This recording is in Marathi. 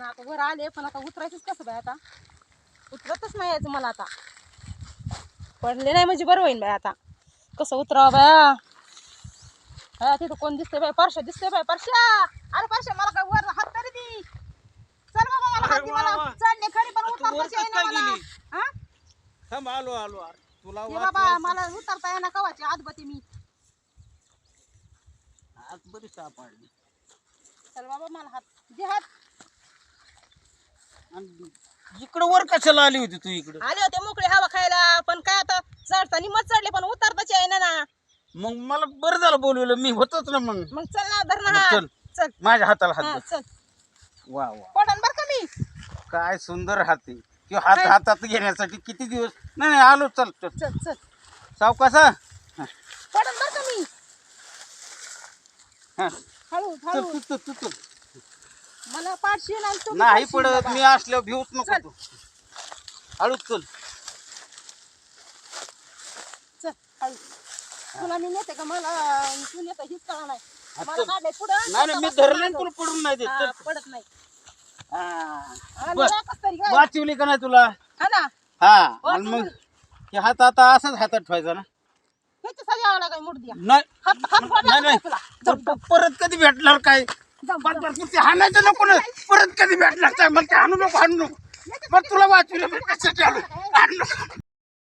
पण आता वर आले पण आता उतरायचंच कसं बाय आता? उतरतच नाही यायचं मला आता. पडले नाही म्हणजे बरं होईल बाय आता. कसं उतरावं बाया हा तिथं कोण दिसतंय बाय परशा दिसतंय बाय परशा! अरे परशा मला काय वर हात तरी दी. चल बाबा मला हात मला वा. चढले खरी पण तू वर उतरताच कसं येईना मला? हा? थांब आलो आलो तुला हे बाबा. मला उतरता येणार कवाची आजबती मी. आज बरी सापडली चल बाबा मला हात दे हात. इकडं वर कशाला आली होती तू इकडं? आले होते मोकळे हवा खायला पण काय आता चढताना मत चढले पण उतरताच येईना ना मग मला बरं झालं बोलवलं मी होतच ना मग. मग चल ना धर ना हात. चल. चल. माझ्या हाताला हा हात चल. दे. वा वा. पडन बर का मी? काय सुंदर हात आहे. किंवा हात? हातात घेण्यासाठी किती दिवस? नाही नाही आलो चल चल. चल चल. सावकासा पडन बर का मी? हा. हळू चल हळू. तू तू तू चल मला पाठशील आणि तू नाही पाठशील पडत बाबा. मी असल्यावर भिवूच नको चल. तू. हळूच चल. चल हळू. तुला मी नेते का? मला तू नेता हीच कळा नाही. हा, मला चल. काढले पुढं. नाही नाही मी स्वतः धरले बसून तुला पडून नाही देत. हा, चल. पडत नाही. हा. आणि तरी वाचवली का नाही तुला? हा ना. हा आणि मग. हे हात आता असाच हातात ठेवायचा ना. ह्याच्यासाठी नाही. हात हात फोडला नाही. नाही तुला? तर प- परत कधी भेटणार काय? दम, हाणायचं नको ना. परत कधी भेटणार काय मग ते हाणू नको हाणू नको. मग तुला वाचवलं मी कशासाठी आलो हाणू नको.